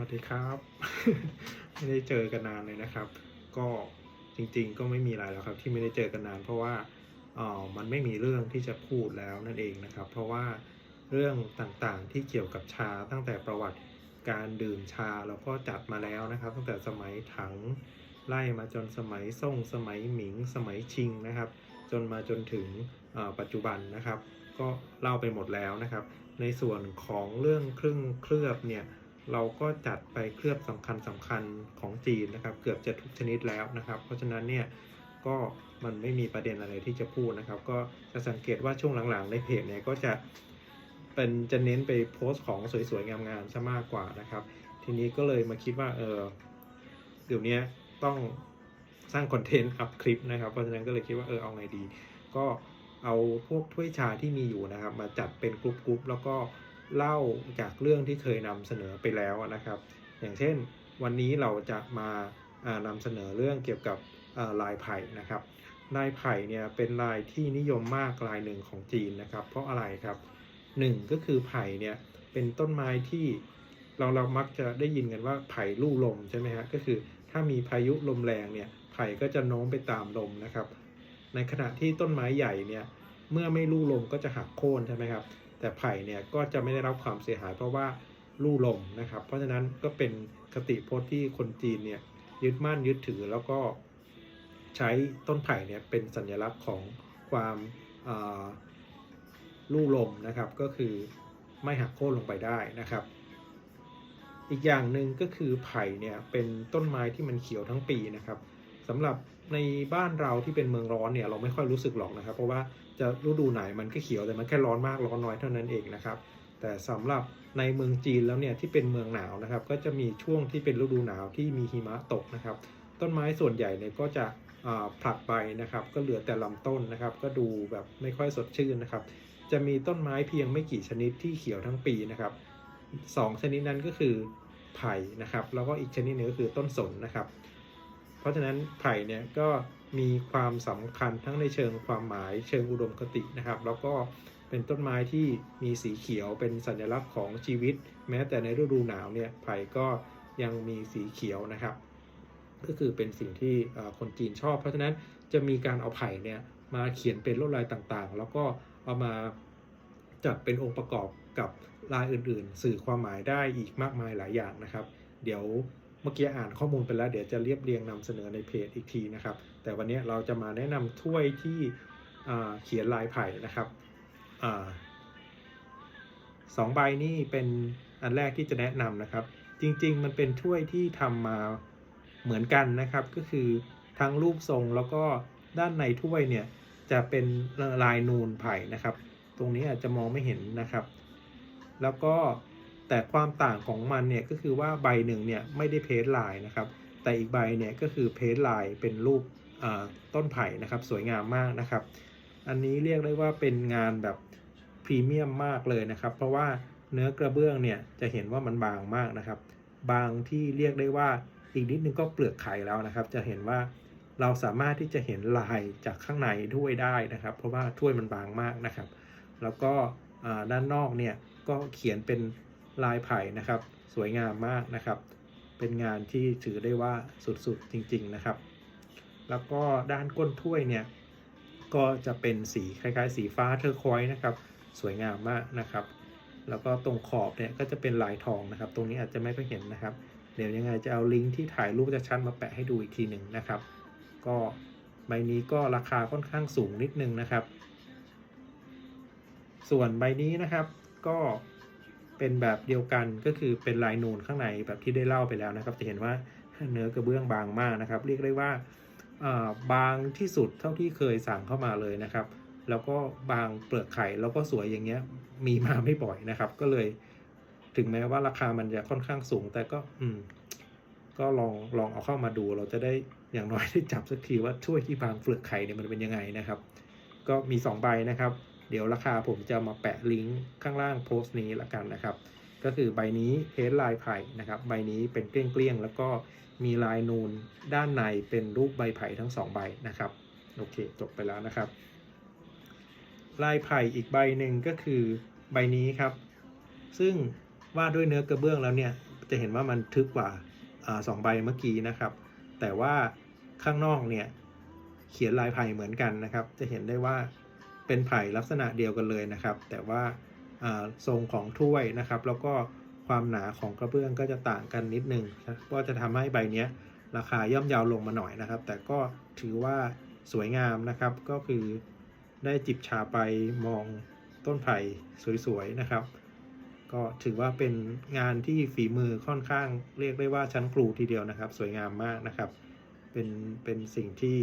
วัสดีครับ ไม่ได้เจอกันนานเลยนะครับ ก็จริงๆ ก็ไม่มีอะไรแล้วครับ ที่ไม่ได้เจอกันนาน เพราะว่าออมันไม่มีเรื่องที่จะพูดแล้วนั่นเองนะครับ เพราะว่าเรื่องต่างๆที่เกี่ยวกับชาตั้งแต่ประวัติการดื่มชาเราก็จัดมาแล้วนะครับ ตั้งแต่สมัยถังไล่มาจนสมัยส่งสมัยหมิง สมัยชิงนะครับ จนมาจนถึงปัจจุบันนะครับ ก็เล่าไปหมดแล้วนะครับ ในส่วนของเรื่องเครื่องเคลือบเนี่ย เราก็จัดไปเคลือบสำคัญสำคัญของจีนนะครับ เกือบจะทุกชนิดแล้วนะครับ เพราะฉะนั้นเนี่ยก็มันไม่มีประเด็นอะไรที่จะพูดนะครับ ก็จะสังเกตว่าช่วงหลังๆในเพจเนี่ยก็จะเป็นจะเน้นไปโพสต์ของสวยๆงามๆซะมากกว่านะครับ ทีนี้ก็เลยมาคิดว่าเออเดี๋ยวนี้ต้องสร้างคอนเทนต์อัพคลิปนะครับ เพราะฉะนั้นก็เลยคิดว่าเออเอาไงดี ก็เอาพวกถ้วยชาที่มีอยู่นะครับ มาจัดเป็นกรุ๊ปๆแล้วก็ เล่าจากเรื่องที่เคยนำเสนอไปแล้วนะครับ อย่างเช่นวันนี้เราจะมาานำเสนอเรื่องเกี่ยวกับาลายไผ่นะครับลายไผ่เนี่ยเป็นลายที่นิยมมากลายหนึ่งของจีนนะครับ เพราะอะไรครับหนึ่งก็คือไผ่เนี่ยเป็นต้นไม้ที่เราเรามักจะได้ยินกันว่าไผ่ลู่ลมใช่ไหมฮะก็คือถ้ามีพายุลมแรงเนี่ยไผ่ก็จะโน้มไปตามลมนะครับ ในขณะที่ต้นไม้ใหญ่เนี่ยเมื่อไม่ลู่ลมก็จะหักโค่นใช่ไหมครับ แต่ไผ่เนี่ยก็จะไม่ได้รับความเสียหายเพราะว่าลู่ลมนะครับ เพราะฉะนั้นก็เป็นคติพจน์ที่คนจีนเนี่ยยึดมั่นยึดถือแล้วก็ใช้ต้นไผ่เนี่ยเป็นสัญลักษณ์ของความลู่ลมนะครับก็คือไม่หักโค่นลงไปได้นะครับ อีกอย่างหนึ่งก็คือไผ่เนี่ยเป็นต้นไม้ที่มันเขียวทั้งปีนะครับสำหรับ ในบ้านเราที่เป็นเมืองร้อนเนี่ยเราไม่ค่อยรู้สึกหรอกนะครับ เพราะว่าจะฤดูไหนมันก็เขียวแต่มันแค่ร้อนมากร้อนน้อยเท่านั้นเองนะครับ แต่สำหรับในเมืองจีนแล้วเนี่ยที่เป็นเมืองหนาวนะครับ ก็จะมีช่วงที่เป็นฤดูหนาวที่มีหิมะตกนะครับ ต้นไม้ส่วนใหญ่เนี่ยก็จะผลัดใบนะครับ ก็เหลือแต่ลำต้นนะครับ ก็ดูแบบไม่ค่อยสดชื่นนะครับ จะมีต้นไม้เพียงไม่กี่ชนิดที่เขียวทั้งปีนะครับสองชนิดนั้นก็คือไผ่นะครับ แล้วก็อีกชนิดหนึงก็คือต้นสนนะครับ เพราะฉะนั้นไผ่เนี่ยก็มีความสำคัญทั้งในเชิงความหมายเชิงอุดมคตินะครับ แล้วก็เป็นต้นไม้ที่มีสีเขียวเป็นสัญลักษณ์ของชีวิต แม้แต่ในฤดูหนาวเนี่ยไผ่ก็ยังมีสีเขียวนะครับ ก็คือเป็นสิ่งที่คนจีนชอบ เพราะฉะนั้นจะมีการเอาไผ่เนี่ยมาเขียนเป็นลวดลายต่างๆ แล้วก็เอามาจัดเป็นองค์ประกอบกับลายอื่นๆ สื่อความหมายได้อีกมากมายหลายอย่างนะครับ เดี๋ยว เมื่อกี้อ่านข้อมูลไปแล้วเดี๋ยวจะเรียบเรียงนำเสนอในเพจอีกทีนะครับ แต่วันนี้เราจะมาแนะนำถ้วยที่เขียนลายไผ่นะครับอสองใบนี่เป็นอันแรกที่จะแนะนำนะครับ จริงๆ มันเป็นถ้วยที่ทำมาเหมือนกันนะครับ ก็คือทั้งรูปทรงแล้วก็ด้านในถ้วยเนี่ยจะเป็นลายนูนไผ่นะครับ ตรงนี้อาจจะมองไม่เห็นนะครับ แล้วก็ แต่ความต่างของมันเนี่ยก็คือว่าใบหนึ่งเนี่ยไม่ได้เพ้นท์ลายนะครับ แต่อีกใบเนี่ยก็คือเพ้นท์ลายเป็นรูปต้นไผ่นะครับ สวยงามมากนะครับ อันนี้เรียกได้ว่าเป็นงานแบบพรีเมียมมากเลยนะครับ เพราะว่าเนื้อกระเบื้องเนี่ยจะเห็นว่ามันบางมากนะครับ บางที่เรียกได้ว่าอีกนิดนึงก็เปลือกไข่แล้วนะครับ จะเห็นว่าเราสามารถที่จะเห็นลายจากข้างในถ้วยได้นะครับ เพราะว่าถ้วยมันบางมากนะครับ แล้วก็ด้านนอกเนี่ยก็เขียนเป็น ลายไผ่นะครับ สวยงามมากนะครับ เป็นงานที่ถือได้ว่าสุดๆจริง ๆนะครับ แล้วก็ด้านก้นถ้วยเนี่ยก็จะเป็นสีคล้ายๆ สีฟ้าเทอร์ควอยซ์นะครับ สวยงามมากนะครับ แล้วก็ตรงขอบเนี่ยก็จะเป็นลายทองนะครับ ตรงนี้อาจจะไม่ค่อยเห็นนะครับ เดี๋ยวยังไงจะเอาลิงก์ที่ถ่ายรูปจะชัดมาแปะให้ดูอีกทีหนึ่งนะครับ ก็ใบนี้ก็ราคาค่อนข้างสูงนิดนึงนะครับ ส่วนใบนี้นะครับก็ เป็นแบบเดียวกันก็คือเป็นลายนูนข้างในแบบที่ได้เล่าไปแล้วนะครับ จะเห็นว่าเนื้อกระเบื้องบางมากนะครับ เรียกได้ว่าบางที่สุดเท่าที่เคยสั่งเข้ามาเลยนะครับ แล้วก็บางเปลือกไข่แล้วก็สวยอย่างเงี้ยมีมาไม่บ่อยนะครับ ก็เลยถึงแม้ว่าราคามันจะค่อนข้างสูง แต่ก็อืมก็ลองลองเอาเข้ามาดู เราจะได้อย่างน้อยได้จับสักทีว่าถ้วยที่บางเปลือกไข่เนี่ยมันเป็นยังไงนะครับ ก็มี 2 ใบนะครับ เดี๋ยวราคาผมจะมาแปะลิงก์ข้างล่างโพสต์นี้ละกันนะครับ ก็คือใบนี้เฮดลายไผ่นะครับ ใบนี้เป็นเกลี้ยงๆแล้วก็มีลายนูนด้านในเป็นรูปใบไผ่ทั้งสองใบนะครับ โอเคจบไปแล้วนะครับ ลายไผ่อีกใบหนึ่งก็คือใบนี้ครับ ซึ่งวาดด้วยเนื้อกระเบื้องแล้วเนี่ยจะเห็นว่ามันทึบกว่าอาสองใบเมื่อกี้นะครับ แต่ว่าข้างนอกเนี่ยเขียนลายไผ่เหมือนกันนะครับ จะเห็นได้ว่า เป็นไผ่ลักษณะเดียวกันเลยนะครับ แต่ว่าทรงของถ้วยนะครับ แล้วก็ความหนาของกระเบื้องก็จะต่างกันนิดนึงก็จะทำให้ใบเนี้ยราคาย่อมเยาวลงมาหน่อยนะครับ แต่ก็ถือว่าสวยงามนะครับ ก็คือได้จิบชาไปมองต้นไผ่สวยๆนะครับ ก็ถือว่าเป็นงานที่ฝีมือค่อนข้างเรียกได้ว่าชั้นครูทีเดียวนะครับ สวยงามมากนะครับ เป็นเป็นสิ่งที่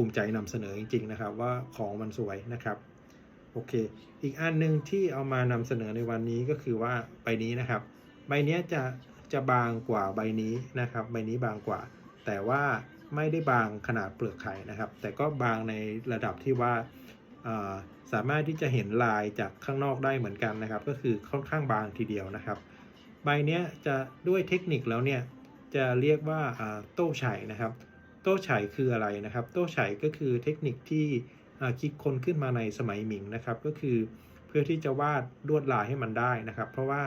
ภูมิใจนำเสนอจริงๆนะครับ ว่าของมันสวยนะครับโอเค อีกอันหนึ่งที่เอามานำเสนอในวันนี้ก็คือว่าใบนี้นะครับ ใบเนี้ยจะจะบางกว่าใบนี้นะครับ ใบนี้บางกว่า แต่ว่าไม่ได้บางขนาดเปลือกไข่นะครับ แต่ก็บางในระดับที่ว่าสามารถที่จะเห็นลายจากข้างนอกได้เหมือนกันนะครับ ก็คือค่อนข้างบางทีเดียวนะครับ ใบเนี้ยจะด้วยเทคนิคแล้วเนี่ยจะเรียกว่าอ่าโต้ไฉนะครับ โต้ไฉคืออะไรนะครับ โต้ไฉก็คือเทคนิคที่คิดค้นขึ้นมาในสมัยหมิงนะครับ ก็คือเพื่อที่จะวาดลวดลายให้มันได้นะครับ เพราะว่า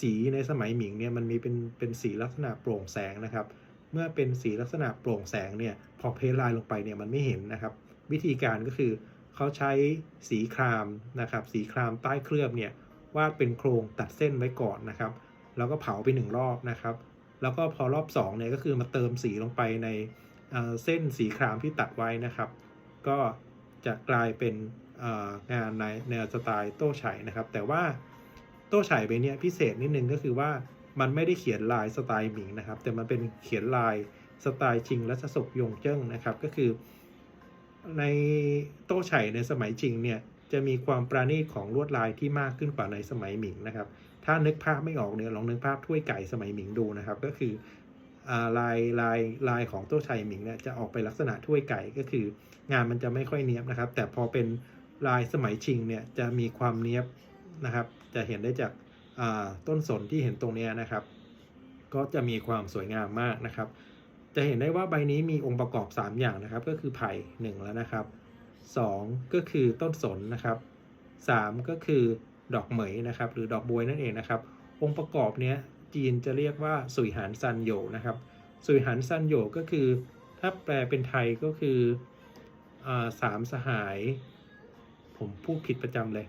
สีในสมัยหมิงเนี่ยมันมีเป็นเป็นสีลักษณะโปร่งแสงนะครับ เมื่อเป็นสีลักษณะโปร่งแสงเนี่ยพอเพ้นท์ลายลงไปเนี่ยมันไม่เห็นนะครับ วิธีการก็คือเขาใช้สีครามนะครับ สีครามใต้เคลือบเนี่ยวาดเป็นโครงตัดเส้นไว้ก่อนนะครับ แล้วก็เผาไปหนึ่งรอบนะครับ แล้วก็พอรอบ2เนี่ยก็คือมาเติมสีลงไปใน เส้นสีครามที่ตัดไว้นะครับ ก็จะกลายเป็นงานในแนวสไตล์โต้ไฉนะครับ แต่ว่าโต้ไฉใบเนี้ยพิเศษนิดนึงก็คือว่ามันไม่ได้เขียนลายสไตล์หมิงนะครับ แต่มันเป็นเขียนลายสไตล์ชิงรัชสกยงเจิ้งนะครับ ก็คือ ในโต้ไฉในสมัยชิงเนี่ยจะมีความประณีตของลวดลายที่มากขึ้นกว่าในสมัยหมิงนะครับ ถ้านึกภาพไม่ออกเนี่ยลองนึกภาพถ้วยไก่สมัยหมิงดูนะครับ ก็คือ ลายลายลายของโต้ไฉหมิงเนี่ยจะออกไปลักษณะถ้วยไก่ก็คืองานมันจะไม่ค่อยเนี้ยบนะครับ แต่พอเป็นลายสมัยชิงเนี่ยจะมีความเนี้ยบนะครับ จะเห็นได้จากาต้นสนที่เห็นตรงนี้นะครับ ก็จะมีความสวยงามมากนะครับ จะเห็นได้ว่าใบนี้มีองค์ประกอบ 3 อย่างนะครับ ก็คือไผ่1แล้วนะครับ 2 ก็คือต้นสนนะครับ 3 ก็คือดอกเหมยนะครับ หรือดอกบวยนั่นเองนะครับ องค์ประกอบเนี้ย จีนจะเรียกว่าสุยหานซันโยนะครับสุยหานซันโยก็คือถ้าแปลเป็นไทยก็คืออสามสหาย ผมพูดผิดประจำเลย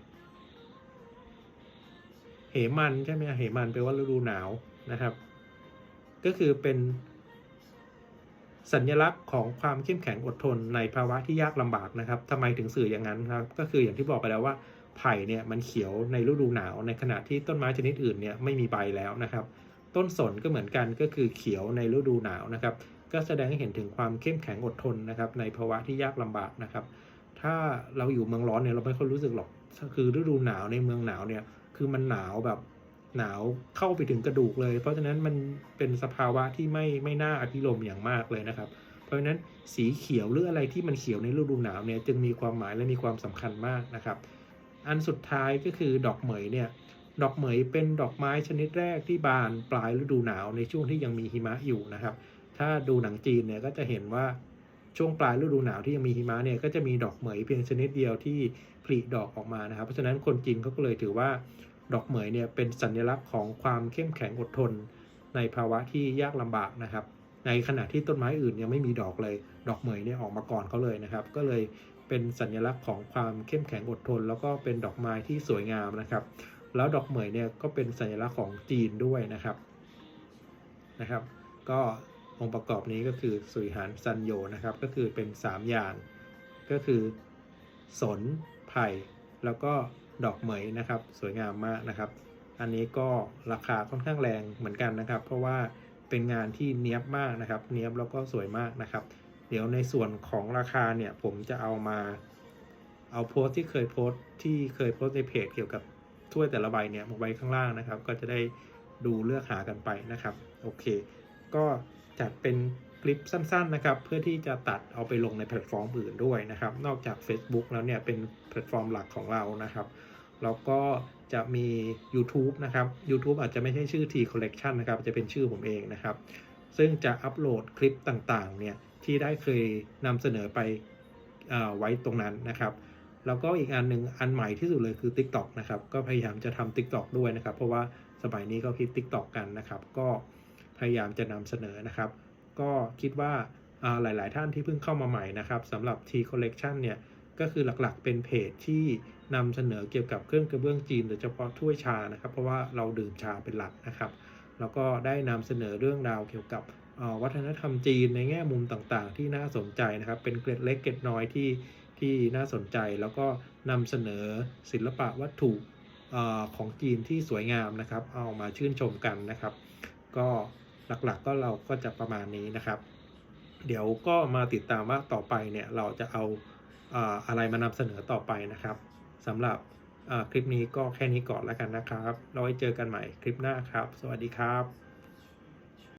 เหมันใช่ไหมเหมันแปลว่าฤดูหนาวนะครับ ก็คือเป็นสัญลักษณ์ของความเข้มแข็งอดทนในภาวะที่ยากลำบากนะครับทำไมถึงสื่ออย่างนั้นครับ ก็คืออย่างที่บอกไปแล้วว่า ไผ่เนี่ยมันเขียวในฤดูหนาว ในขณะที่ต้นไม้ชนิดอื่นเนี่ยไม่มีใบแล้วนะครับ ต้นสนก็เหมือนกันก็คือเขียวในฤดูหนาวนะครับ ก็แสดงให้เห็นถึงความเข้มแข็งอดทนนะครับ ในภาวะที่ยากลำบากนะครับ ถ้าเราอยู่เมืองร้อนเนี่ยเราไม่ค่อยรู้สึกหรอกคือฤดูหนาวในเมืองหนาวเนี่ยคือมันหนาวแบบหนาวเข้าไปถึงกระดูกเลย เพราะฉะนั้นมันเป็นสภาวะที่ไม่ไม่น่าอภิรมย์อย่างมากเลยนะครับ เพราะฉะนั้นสีเขียวหรืออะไรที่มันเขียวในฤดูหนาวเนี่ยจึงมีความหมายและมีความสำคัญมากนะครับ อันสุดท้ายก็คือดอกเหมยเนี่ย ดอกเหมยเป็นดอกไม้ชนิดแรกที่บานปลายฤดูหนาวในช่วงที่ยังมีหิมะอยู่นะครับ ถ้าดูหนังจีนเนี่ยก็จะเห็นว่าช่วงปลายฤดูหนาวที่ยังมีหิมะเนี่ยก็จะมีดอกเหมยเพียงชนิดเดียวที่ผลิดอกออกมานะครับ เพราะฉะนั้นคนจีนเขาก็เลยถือว่าดอกเหมยเนี่ยเป็นสัญลักษณ์ของความเข้มแข็งอดทน ในภาวะที่ยากลำบากนะครับ ในขณะที่ต้นไม้อื่นยังไม่มีดอกเลย ดอกเหมยเนี่ยออกมาก่อนเขาเลยนะครับ ก็เลย เป็นสัญลักษณ์ของความเข้มแข็งอดทน แล้วก็เป็นดอกไม้ที่สวยงามนะครับ แล้วดอกเหมยเนี่ยก็เป็นสัญลักษณ์ของจีนด้วยนะครับนะครับ ก็องค์ประกอบนี้ก็คือสุยหานซันโยนะครับ ก็คือเป็น 3 อย่าง ก็คือสนไผ่แล้วก็ดอกเหมยนะครับ สวยงามมากนะครับ อันนี้ก็ราคาค่อนข้างแรงเหมือนกันนะครับ เพราะว่าเป็นงานที่เนี้ยบมากนะครับ เนี้ยบแล้วก็สวยมากนะครับ เดี๋ยวในส่วนของราคาเนี่ยผมจะเอามาเอาโพสต์ที่เคยโพสต์ที่เคยโพสต์ในเพจเกี่ยวกับถ้วยแต่ละใบเนี่ยมาไว้ข้างล่างนะครับ ก็จะได้ดูเลือกหากันไปนะครับ โอเค ก็จัดเป็นคลิปสั้นๆนะครับ เพื่อที่จะตัดเอาไปลงในแพลตฟอร์มอื่นด้วยนะครับ นอกจาก Facebook แล้วเนี่ยเป็นแพลตฟอร์มหลักของเรานะครับแล้วก็จะมี YouTube นะครับ YouTube อาจจะไม่ใช่ชื่อ T Collection นะครับ จะเป็นชื่อผมเองนะครับ ซึ่งจะอัปโหลดคลิปต่างๆ เนี่ย ที่ได้เคยนำเสนอไปอไว้ตรงนั้นนะครับ แล้วก็อีกอันหนึ่งอันใหม่ที่สุดเลยคือ TikTok นะครับ ก็พยายามจะทำ TikTok ด้วยนะครับ เพราะว่าสมัยนี้ก็คิด TikTok กันนะครับ ก็พยายามจะนำเสนอนะครับ ก็คิดว่าหลาย ๆ ท่านที่เพิ่งเข้ามาใหม่นะครับสำหรับ T Collection เนี่ยก็คือหลักๆ เป็นเพจที่นำเสนอเกี่ยวกับเครื่องกระเบื้องจีนโดยเฉพาะถ้วยชานะครับ เพราะว่าเราดื่มชาเป็นหลักนะครับ แล้วก็ได้นำเสนอเรื่องราวเกี่ยวกับ วัฒนธรรมจีนในแง่มุมต่างๆ ที่น่าสนใจนะครับ เป็นเกร็ดเล็กเกร็ดน้อยที่ที่น่าสนใจแล้วก็นำเสนอศิลปะวัตถุของจีนที่สวยงามนะครับ เอามาชื่นชมกันนะครับ ก็หลักๆก็เราก็จะประมาณนี้นะครับ เดี๋ยวก็มาติดตามว่าต่อไปเนี่ยเราจะเอาอะไรมานำเสนอต่อไปนะครับสำหรับคลิปนี้ก็แค่นี้ก่อนแล้วกันนะครับเราไว้เจอกันใหม่คลิปหน้าครับ สวัสดีครับ